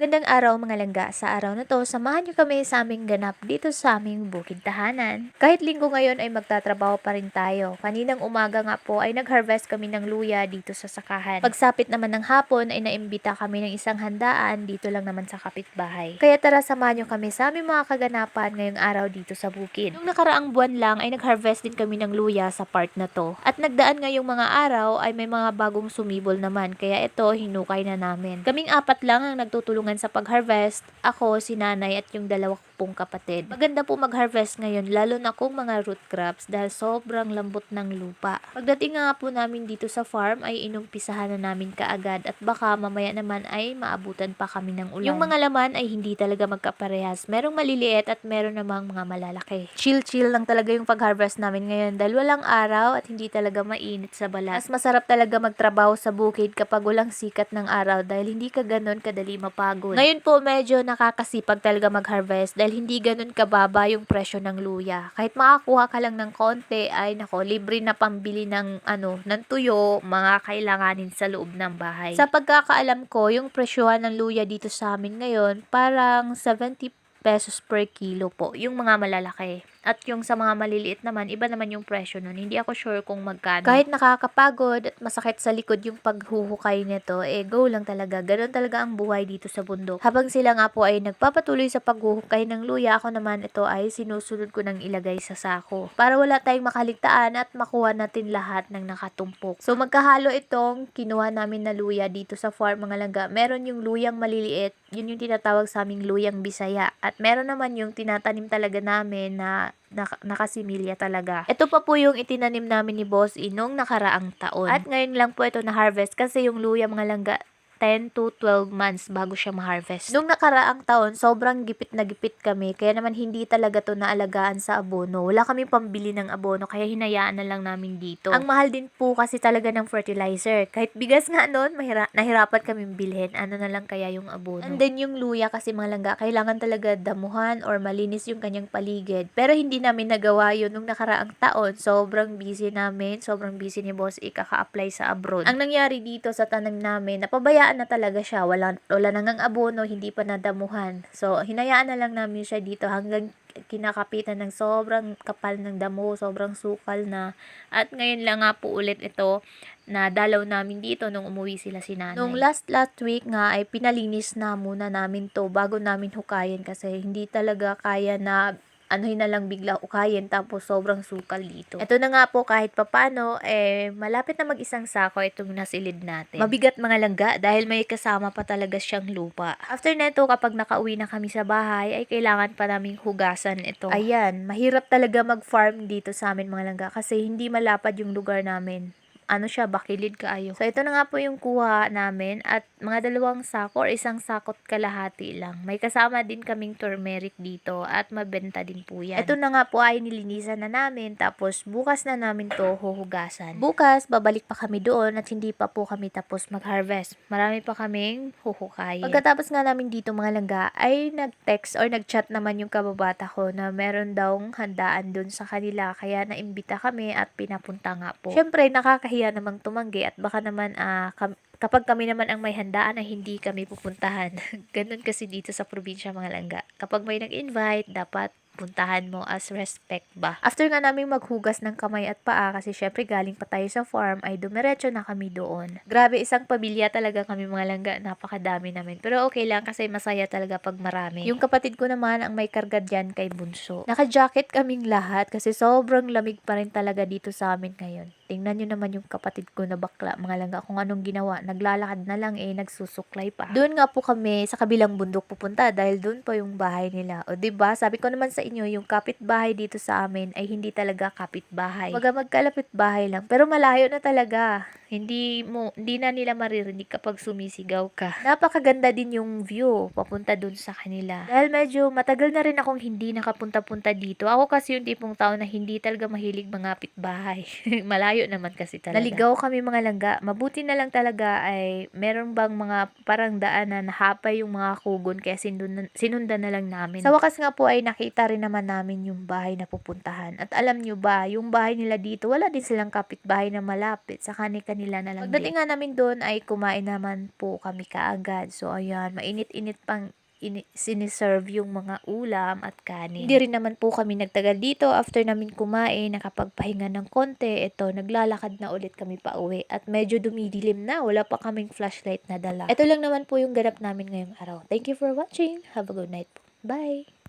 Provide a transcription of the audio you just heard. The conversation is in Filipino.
Magandang araw mga langga. Sa araw na to, samahan niyo kami sa aming ganap dito sa aming bukid tahanan. Kahit linggo ngayon ay magtatrabaho pa rin tayo. Kaninang umaga nga po ay nag-harvest kami ng luya dito sa sakahan. Pagsapit naman ng hapon ay naimbita kami ng isang handaan dito lang naman sa kapitbahay. Kaya tara samahan niyo kami sa aming mga kaganapan ngayong araw dito sa bukid. Nung nakaraang buwan lang ay nag-harvest din kami ng luya sa part na to. At nagdaan ngayong mga araw ay may mga bagong sumibol naman. Kaya ito hinukay na namin. Kaming apat lang ang nagtutulungan sa pag-harvest. Ako, si nanay at yung dalawa ko pong kapatid. Maganda po mag-harvest ngayon lalo na kung mga root crops dahil sobrang lambot ng lupa. Pagdating nga po namin dito sa farm ay inumpisahan na namin kaagad at baka mamaya naman ay maabutan pa kami ng ulan. Yung mga laman ay hindi talaga magkaparehas. Merong maliliit at meron namang mga malalaki. Chill-chill lang talaga yung pag-harvest namin ngayon dahil walang araw at hindi talaga mainit sa balat. Mas masarap talaga magtrabaho sa bukid kapag walang sikat ng araw dahil hindi ka ganon kadali mapagod. Ngayon po medyo nakakasipag talaga mag-harvest dahil hindi ganon kababa yung presyo ng luya. Kahit makakuha ka lang ng konti ay nako, libre na pambili ng ano, ng tuyo, mga kailanganin sa loob ng bahay. Sa pagkakaalam ko, yung presyohan ng luya dito sa amin ngayon, parang 70 pesos per kilo po, yung mga malalaki. At yung sa mga maliliit naman, iba naman yung presyo nun. Hindi ako sure kung magkano. Kahit nakakapagod at masakit sa likod yung paghuhukay nito, eh go lang talaga. Ganon talaga ang buhay dito sa bundok. Habang sila nga po ay nagpapatuloy sa paghuhukay ng luya, ako naman ito ay sinusunod ko ng ilagay sa sako. Para wala tayong makaligtaan at makuha natin lahat ng nakatumpok. So magkahalo itong kinuha namin na luya dito sa farm mga langga. Meron yung luyang maliliit, yun yung tinatawag sa aming luyang bisaya. At meron naman yung tinatanim talaga namin na nak- nakasimilya talaga. Ito pa po yung itinanim namin ni Boss Inong nakaraang taon. At ngayon lang po ito na-harvest kasi yung luya mga langga 10 to 12 months bago siya ma-harvest. Nung nakaraang taon, sobrang gipit na gipit kami, kaya naman hindi talaga to naalagaan sa abono. Wala kami pambili ng abono, kaya hinayaan na lang namin dito. Ang mahal din po kasi talaga ng fertilizer. Kahit bigas nga noon, mahira- nahirapan kami bilhin. Ano na lang kaya yung abono. And then yung luya kasi mga langga, kailangan talaga damuhan or malinis yung kanyang paligid. Pero hindi namin nagawa yun nung nakaraang taon. Sobrang busy namin, sobrang busy ni Boss ikaka-apply sa abroad. Ang nangyari dito sa tanim namin, napabayaan na talaga siya. Wala, wala nang abono, hindi pa nadamuhan. So, hinayaan na lang namin siya dito hanggang kinakapitan ng sobrang kapal ng damo, sobrang sukal na. At ngayon lang nga po ulit ito na dalaw namin dito nung umuwi sila si nanay. Nung last last week nga ay pinalinis na muna namin to bago namin hukayin kasi hindi talaga kaya na anuhin na lang bigla ukayin tapos sobrang sukal dito. Ito na nga po kahit papano eh malapit na mag-isang sako itong nasilid natin. Mabigat mga langga dahil may kasama pa talaga siyang lupa. After neto kapag nakauwi na kami sa bahay ay kailangan pa naming hugasan ito. Ayan, mahirap talaga mag-farm dito sa amin mga langga kasi hindi malapad yung lugar namin ano siya, bakilid kaayo. So, ito na nga po yung kuha namin at mga dalawang sako or isang sakot kalahati lang. May kasama din kaming turmeric dito at mabenta din po yan. Ito na nga po ay nilinisan na namin tapos bukas na namin to huhugasan. Bukas, babalik pa kami doon at hindi pa po kami tapos mag-harvest. Marami pa kaming huhukayin. Pagkatapos nga namin dito mga langga ay nag-text or nag-chat naman yung kababata ko na meron daw handaan doon sa kanila kaya naimbita kami at pinapunta nga po. Syempre, nakakahiya nahiya namang tumanggi at baka naman ah, kam- kapag kami naman ang may handaan na hindi kami pupuntahan. Ganun kasi dito sa probinsya mga langga. Kapag may nag-invite, dapat puntahan mo as respect ba. After nga namin maghugas ng kamay at paa kasi syempre galing pa tayo sa farm ay dumiretso na kami doon. Grabe isang pamilya talaga kami mga langga, napakadami namin. Pero okay lang kasi masaya talaga pag marami. Yung kapatid ko naman ang may karga dyan kay Bunso. Naka-jacket kaming lahat kasi sobrang lamig pa rin talaga dito sa amin ngayon. Tingnan nyo naman yung kapatid ko na bakla, mga langga, kung anong ginawa. Naglalakad na lang eh, nagsusuklay pa. Doon nga po kami sa kabilang bundok pupunta dahil doon po yung bahay nila. O ba Sabi ko naman sa inyo, yung kapitbahay dito sa amin ay hindi talaga kapitbahay. Waga magkalapit bahay lang, pero malayo na talaga. Hindi mo hindi na nila maririnig kapag sumisigaw ka. Napakaganda din yung view papunta doon sa kanila. Dahil medyo matagal na rin akong hindi nakapunta-punta dito. Ako kasi yung tipong tao na hindi talaga mahilig mga bahay. malayo Layo naman kasi talaga. Naligaw kami mga langga. Mabuti na lang talaga ay meron bang mga parang daan na nahapay yung mga kugon kaya sinundan, sinundan na lang namin. Sa wakas nga po ay nakita rin naman namin yung bahay na pupuntahan. At alam nyo ba, yung bahay nila dito, wala din silang kapitbahay na malapit. Sa kanila na lang Pagdating nga namin doon ay kumain naman po kami kaagad. So ayan, mainit-init pang siniserve yung mga ulam at kanin. Hindi rin naman po kami nagtagal dito. After namin kumain, nakapagpahinga ng konti, ito, naglalakad na ulit kami pa uwi. At medyo dumidilim na, wala pa kaming flashlight na dala. Ito lang naman po yung ganap namin ngayong araw. Thank you for watching. Have a good night po. Bye!